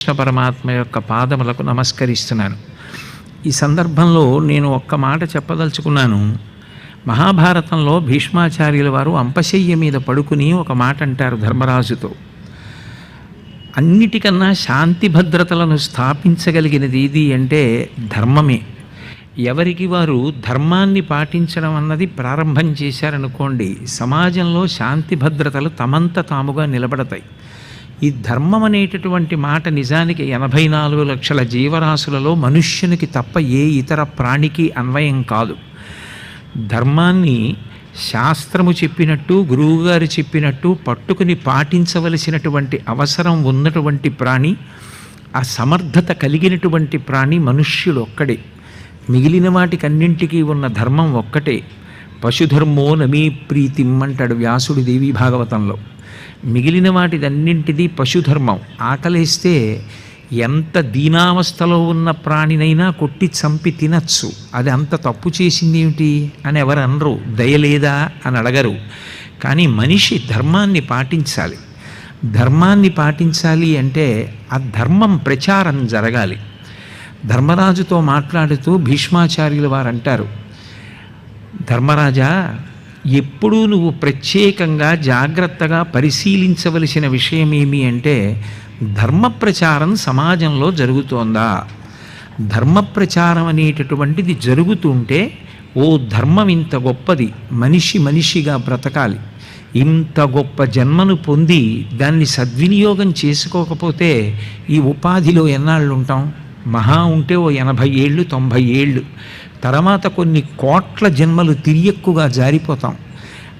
కృష్ణ పరమాత్మ యొక్క పాదములకు నమస్కరిస్తున్నాను. ఈ సందర్భంలో నేను ఒక్క మాట చెప్పదలుచుకున్నాను. మహాభారతంలో భీష్మాచార్యుల వారు అంపశయ్య మీద పడుకుని ఒక మాట అంటారు ధర్మరాజుతో. అన్నిటికన్నా శాంతి భద్రతలను స్థాపించగలిగినది ఇది అంటే ధర్మమే. ఎవరికి వారు ధర్మాన్ని పాటించడం అన్నది ప్రారంభం చేశారనుకోండి సమాజంలో శాంతి భద్రతలు తమంత తాముగా నిలబడతాయి. ఈ ధర్మం అనేటటువంటి మాట నిజానికి ఎనభై నాలుగు లక్షల జీవరాశులలో మనుష్యునికి తప్ప ఏ ఇతర ప్రాణికి అన్వయం కాదు. ధర్మాన్ని శాస్త్రము చెప్పినట్టు గురువుగారు చెప్పినట్టు పట్టుకుని పాటించవలసినటువంటి అవసరం ఉన్నటువంటి ప్రాణి ఆ సమర్థత కలిగినటువంటి ప్రాణి మనుష్యుడు ఒక్కడే మిగిలిన వాటికన్నింటికీ ఉన్న ధర్మం ఒక్కటే. పశుధర్మో నమీ ప్రీతిం అంటాడు వ్యాసుడు దేవి భాగవతంలో. మిగిలిన వాటిదన్నింటిది పశుధర్మం. ఆకలిస్తే ఎంత దీనావస్థలో ఉన్న ప్రాణినైనా కొట్టి చంపి తినచ్చు. అది అంత తప్పు చేసింది ఏమిటి అని ఎవరు అనరు దయలేదా అని అడగరు. కానీ మనిషి ధర్మాన్ని పాటించాలి. ధర్మాన్ని పాటించాలి అంటే ఆ ధర్మం ప్రచారం జరగాలి. ధర్మరాజుతో మాట్లాడుతూ భీష్మాచార్యుల వారు అంటారు ధర్మరాజా ఎప్పుడూ నువ్వు ప్రత్యేకంగా జాగ్రత్తగా పరిశీలించవలసిన విషయం ఏమి అంటే ధర్మ ప్రచారం సమాజంలో జరుగుతోందా? ధర్మ ప్రచారం అనేటటువంటిది జరుగుతుంటే ఓ ధర్మం ఇంత గొప్పది మనిషి మనిషిగా బ్రతకాలి. ఇంత గొప్ప జన్మను పొంది దాన్ని సద్వినియోగం చేసుకోకపోతే ఈ ఉపాధిలో ఎన్నాళ్ళు ఉంటాం మహా ఉంటే ఓ ఎనభై ఏళ్ళు తొంభై ఏళ్ళు. తర్వాత కొన్ని కోట్ల జన్మలు తిరియక్కుగా జారిపోతాం.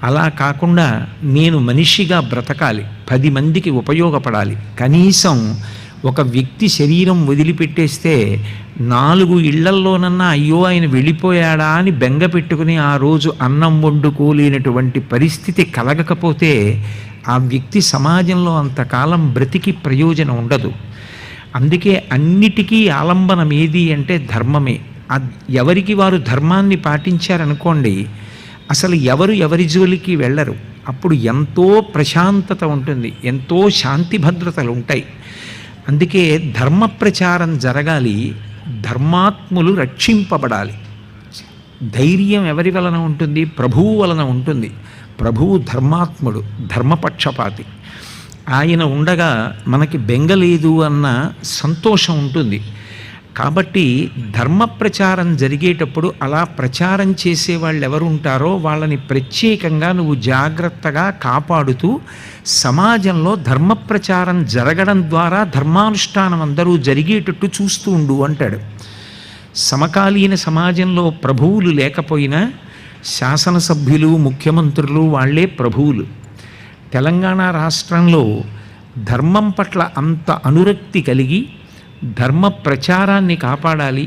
అలా కాకుండా నేను మనిషిగా బ్రతకాలి పది మందికి ఉపయోగపడాలి. కనీసం ఒక వ్యక్తి శరీరం వదిలిపెట్టేస్తే నాలుగు ఇళ్ళల్లోనన్నా అయ్యో ఆయన వెళ్ళిపోయాడా అని బెంగ పెట్టుకుని ఆ రోజు అన్నం వండుకోలేనటువంటి పరిస్థితి కలగకపోతే ఆ వ్యక్తి సమాజంలో అంతకాలం బ్రతికి ప్రయోజనం ఉండదు. అందుకే అన్నిటికీ ఆలంబనం ఏది అంటే ధర్మమే. ఎవరికి వారు ధర్మాన్ని పాటించారనుకోండి అసలు ఎవరు ఎవరి జోలికి వెళ్ళరు. అప్పుడు ఎంతో ప్రశాంతత ఉంటుంది ఎంతో శాంతి భద్రతలు ఉంటాయి. అందుకే ధర్మ ప్రచారం జరగాలి ధర్మాత్ములు రక్షింపబడాలి. ధైర్యం ఎవరి వలన ఉంటుంది? ప్రభువు వలన ఉంటుంది. ప్రభువు ధర్మాత్ముడు ధర్మపక్షపాతి. ఆయన ఉండగా మనకి బెంగలేదు అన్న సంతోషం ఉంటుంది. కాబట్టి ధర్మ ప్రచారం జరిగేటప్పుడు అలా ప్రచారం చేసే వాళ్ళు ఎవరు ఉంటారో వాళ్ళని ప్రత్యేకంగా నువ్వు జాగ్రత్తగా కాపాడుతూ సమాజంలో ధర్మ ప్రచారం జరగడం ద్వారా ధర్మానుష్ఠానం అందరూ జరిగేటట్టు చూస్తూ ఉండు అంటాడు. సమకాలీన సమాజంలో ప్రభువులు లేకపోయినా శాసనసభ్యులు ముఖ్యమంత్రులు వాళ్ళే ప్రభువులు. తెలంగాణ రాష్ట్రంలో ధర్మం పట్ల అంత అనురక్తి కలిగి ధర్మ ప్రచారాన్ని కాపాడాలి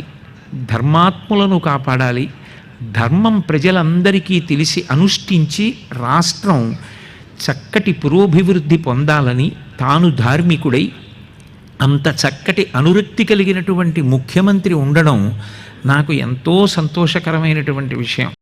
ధర్మాత్ములను కాపాడాలి ధర్మం ప్రజలందరికీ తెలిసి అనుష్ఠించి రాష్ట్రం చక్కటి పురోభివృద్ధి పొందాలని తాను ధార్మికుడై అంత చక్కటి అనురక్తి కలిగినటువంటి ముఖ్యమంత్రి ఉండడం నాకు ఎంతో సంతోషకరమైనటువంటి విషయం.